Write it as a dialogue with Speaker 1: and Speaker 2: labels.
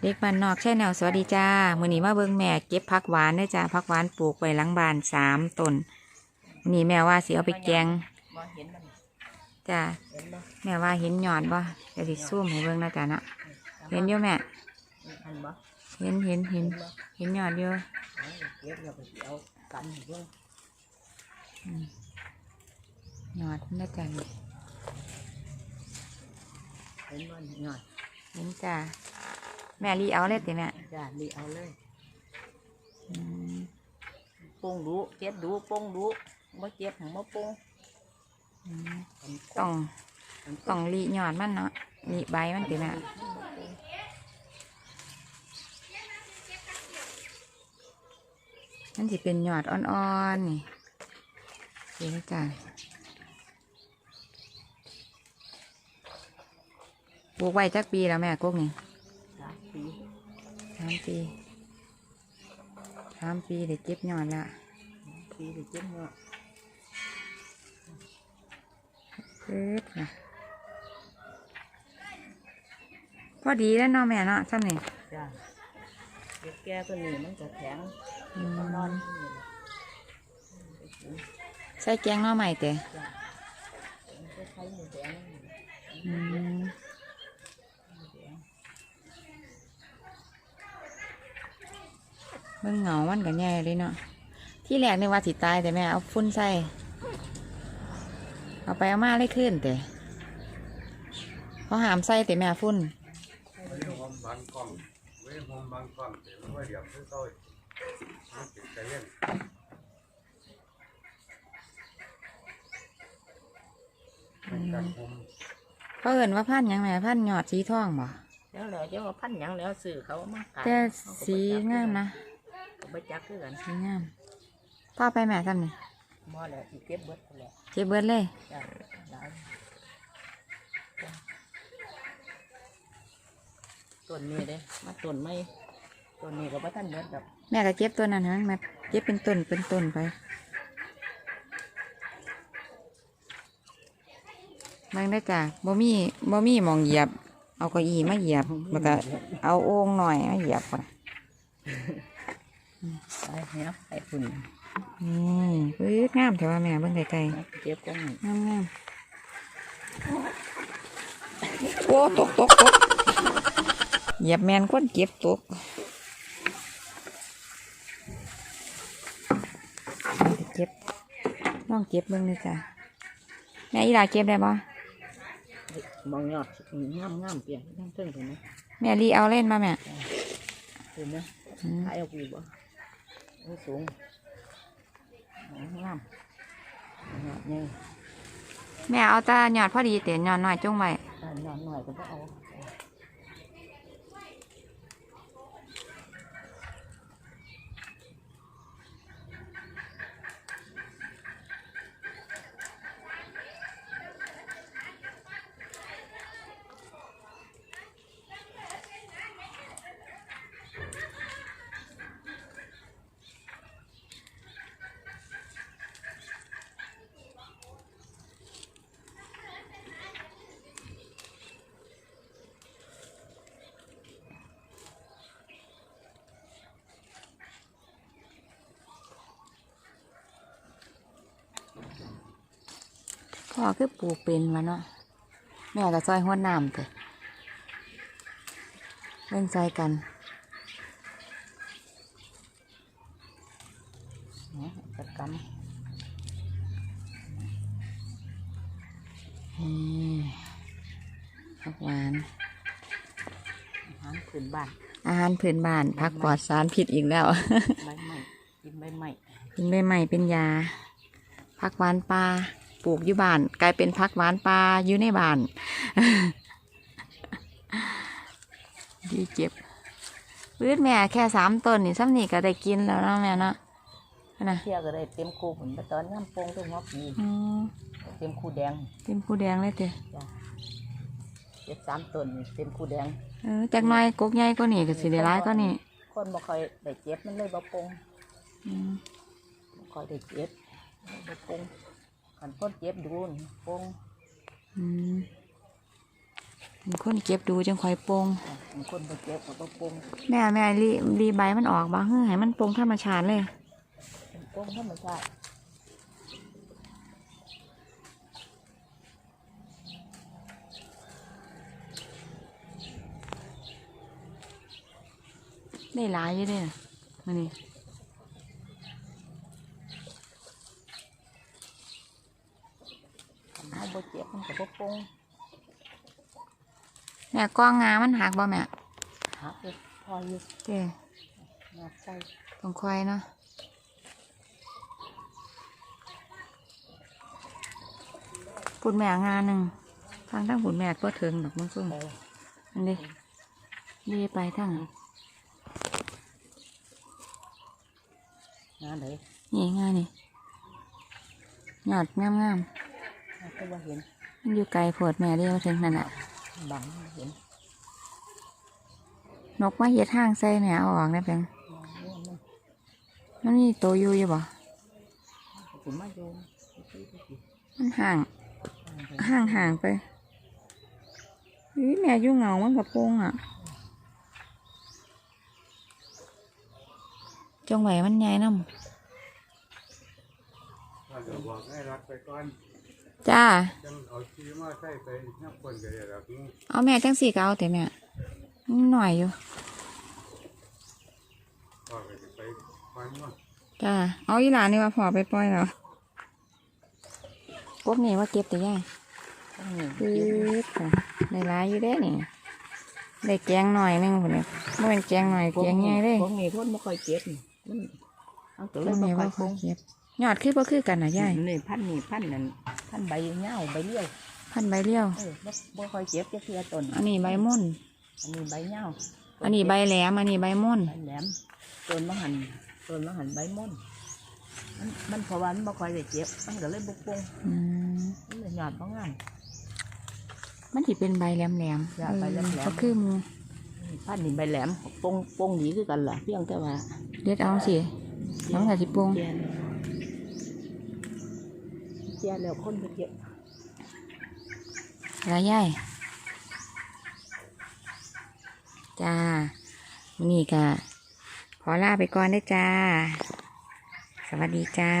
Speaker 1: เด็กบ้านนอกแช่แนวสวัสดีจ้ามือนี้มาเบิ่งแม่เก็บผักหวานเด้อจ้าผักหวานปลูกไว้หลังบ้านสามต้นมื้อนี้แม่ว่าสิเอาไปแกงจ้าแม่ว่าเห็นหยอดบ่เดี๋ยวสิซูมให้เบิ่งนะจ้าเนาะเห็นอยู่แม่เห็นเห็นเห็นเห็นยอดอยู่
Speaker 2: เอาเก็บแล้วก็สิเอากันให้เบิ่ง
Speaker 1: ยอดนนะจ้า
Speaker 2: เห็นบ่นี่ยอด
Speaker 1: เห็นจ้า แม่รีเอาเลยติแม่
Speaker 2: จ้านี่เอาเลย
Speaker 1: อืม
Speaker 2: ปรุงดูเก็บดูปรุงดูบ่เก็บหังบ่ปรุง
Speaker 1: อืม
Speaker 2: อัน
Speaker 1: ต้อง
Speaker 2: อัน
Speaker 1: ต้องรียอดมันเนาะรีใบมันติแม่มันสิเป็นยอดอ่อนๆนี่เห็นจ้าปลูกไว้จักปีแล้วแม่กุ๊กนี่
Speaker 2: สาม ปี
Speaker 1: สามปีสามปีเด็กเก็บยอดละ
Speaker 2: ปีได้เก็บเนาะ
Speaker 1: เกิดนะพอดีแล้วเนาะแม่เนาะซ้ำนี่
Speaker 2: จ้าเก็บแก่ตัวนี้มันจะแข็ง
Speaker 1: อืม
Speaker 2: นอนอยู่นี่แหละไปกิน
Speaker 1: ใส่แกงหน่อใหม่เตะ
Speaker 2: จ้ามันจะใช้หมูแดงนี่
Speaker 1: อืม
Speaker 2: หมูแดง
Speaker 1: เบิ่งเหงามันก็แย่เลยเนาะที่แรกนึกว่าสิตายแต่แม่เอาฟุ้นใส่เอาไปเอามาเลยขึ้นแต่เขาหามใส่แต่แม่ฟุ้น
Speaker 3: เว้ยหอมบางกล้องเว้ยหอมบางกล้องเดี๋ยวมันว่าเดี๋ยวซื้อต้อยมันติดใจเย็นเป็นการคุม
Speaker 1: เขาเอินว่าพันธุ์หยังแม่พันธุ์ยอดสีทองบ่
Speaker 2: แล้วแล้วเจ้าว่าพันหยังแล้วซื้อเขามาขาย
Speaker 1: แต่สีงามนะ
Speaker 2: ก็บ่จักคือกัน
Speaker 1: สีงามพ่อไปแม่ซ้ำนี่
Speaker 2: บ่แล้วสิเก็บเบิดพุ่นแหละ
Speaker 1: เก็บเบิดเลย
Speaker 2: จ้ะหลายจ้ะต้นนี้เด้มาต้นไม้ต้นนี้ก็บ่ทันเบิดดอก
Speaker 1: แม่ก็เก็บตัวนั้นนะแม่เก็บเป็นต้นเป็นต้นไปเบิ่งได้จ้ะบ่มีบ่มีหมองเหยียบ เอาเก้าอี้มาเหยียบแล้วก็เอาโอ่งหน่อยมาเหยียบก่อน
Speaker 2: ไปเนาะไอ้ฝุ่น
Speaker 1: นี่ปื๊ดงามแต่ว่าแม่เบิ่งไกล
Speaker 2: เก็บกัน
Speaker 1: ๆงามงามโอ้ตกตกตกเหยียบแมนคนเก็บตกเก็บลองเก็บเบิ่งเลยจ้ะแม่อีหลาเก็บได้ปะ
Speaker 2: มองยอดงามงามๆเปลี่ยนทั้งเทิงเห็นไหม
Speaker 1: แม่รีเอาเล่นมาแม่
Speaker 2: เห็นไหม
Speaker 1: อืม
Speaker 2: ขายเอาปีบ่ นี่สูงงามยอดนี่
Speaker 1: แม่เอาแตาหยอดพอดีเตียนหยอดหน่อยจุ้งไว้
Speaker 2: อ่านอนหน่อยก็บ่เอา
Speaker 1: พ่อคือปลูกเป็นวะเนาะแม่ก็ซอยหัวน้ำเถอะเล่นซอยกัน
Speaker 2: เนี่ยกระก
Speaker 1: อืมผักหวานำ
Speaker 2: อาหารพื้นบ้าน
Speaker 1: อาหารพื้นบ้านผักปลอดสารพิษอีกแล้ว
Speaker 2: ใบไม้กินใบไม้
Speaker 1: เป็นใบใหม่เป็นยาผักหวานปลา ปลูกอยู่บ้าน กลายเป็นผักหวานปลาอยู่ในบ้านดีเจ็บพืชแม่แค่สามต้นนี่ซ้ำนี่ก็ได้กินแล้วเนาะแม่เนาะนะ
Speaker 2: เที่ยก็ได้เต็มคูผลไปตอนย่ำโปงตัวหัวปี
Speaker 1: อืม
Speaker 2: เต็มคูแดง
Speaker 1: เต็มผู้แดงเลยเตะ
Speaker 2: จ้ะเจ็ดสามต้นนี่เต็มคูแดง
Speaker 1: เออจากหน้อยกกใหญ่ก็นี่ก็สิได้ร้ายก็นี่
Speaker 2: คนบ่ค่อยได้เจ็บมันเลยบ่ปง
Speaker 1: อืม
Speaker 2: บ่ค่อยได้เจ็บบ่ปง ขันคนเจ็บดูนี่ปง
Speaker 1: อืมเป็นคนเก็บดูจังคอยโปง
Speaker 2: บางคนไปเก็บก็ต้องปรุง
Speaker 1: แม่แม่รีรีใบมันออกบ้างเฮ้ยให้มันโปงธรรมชาติเลย
Speaker 2: ปรุงธรรมชาติ
Speaker 1: ได้หลายอยู่เด้อมานี่
Speaker 2: เอาไปเก็บมันก็บ่ปรุง
Speaker 1: แม่ก้องงามันหักบ่แม่
Speaker 2: หักเลยพออยู่
Speaker 1: เด้
Speaker 2: งัดใส่
Speaker 1: ต้องคอยเนาะปุ่นแม่งานหนึ่งทางทั้งปุ่นแม่ก็ถึงดอกมันซุ่มอันนี้รีไปทั้ง
Speaker 2: งานไหน
Speaker 1: นี่งานนี่หยอดงามงาม
Speaker 2: ก็บ่เห็น
Speaker 1: ๆมันอยู่ไกลโพดแม่เรียกถึงนั่นแหละ
Speaker 2: บังบ่เห็น
Speaker 1: นกมาเฮ็ดห้างใส่แม่เอาออกได้เพียง
Speaker 2: เนี่ยมัน
Speaker 1: มันมีตัวอยู่อยู่บ่
Speaker 2: สิมาอยู่ที่ที่ที่
Speaker 1: มันห่าง
Speaker 2: ที่
Speaker 1: ห่างห่างไปอุ้ยแม่อยู่เหงามันกับโปงอะจงไหวมันใหญ่น้
Speaker 3: ถ้าจะบอกให้รักไปก่อนำ
Speaker 1: จ้า
Speaker 3: จังเอาชีมาใส่ไปนับคนก็ได้แบบนี้
Speaker 1: เอาแม่จังสี่ก็เอาแต่แม่มันหน่อยอยู่
Speaker 3: พ่อก็จะไปฟันว่า
Speaker 1: จ้าเอาอีหลานนี่ว่าพอไปปล่อยแล้วพวกนี้ว่าเก็บแต่ย่าย
Speaker 2: ต้องนี่
Speaker 1: ปื๊ดค่ะได้หลายอยู่เด้นี่ได้แกงหน่อยหนึงคนนี้ไม่เป็นแกงหน่อยแกงใหญ่เลย
Speaker 2: พวกนี้คนบ่ค่อยเก็บนี่มันเอาตัว
Speaker 1: พ
Speaker 2: เล
Speaker 1: วยก
Speaker 2: บ่
Speaker 1: นี้
Speaker 2: ค่อ
Speaker 1: ว่าย
Speaker 2: ปรุง
Speaker 1: เก็บ ยอดคือบ่คือกันนะย่าย
Speaker 2: นี่พันนี่พันนั่นพันใบเงาใบเลี้ยว
Speaker 1: พันใบเลี้ยว
Speaker 2: เออบ่บ่ค่อยเก็บจะเทื่อต้น
Speaker 1: อันนี้ใบม่อน
Speaker 2: อันนี้ใบเงา
Speaker 1: อันนี้ใบแหลมอันนี้ใบม่อน
Speaker 2: ใบแหลมต้นมะหันต้นมะหันใบม่อนมันมันเพราะว่ามันบ่ค่อยได้เก็บมันก็เลยบ่ปรุง
Speaker 1: อืม
Speaker 2: มันเลยหยอดบ่งาม
Speaker 1: มันสิเป็นใบแหลมแหลม
Speaker 2: จ้ะใบแหลมๆ
Speaker 1: ก็คือหมู
Speaker 2: พันนี่ใบแหลมปรุงปรุงดีคือกันล่ะเพียงแต่ว่า
Speaker 1: เด็ดเอาสิน้องกับสิปรุงี
Speaker 2: ยแล้วคนมันเก็บ
Speaker 1: แล้วย่ายจ้านี่ก็ขอลาไปก่อนได้จ้า สวัสดีจ้า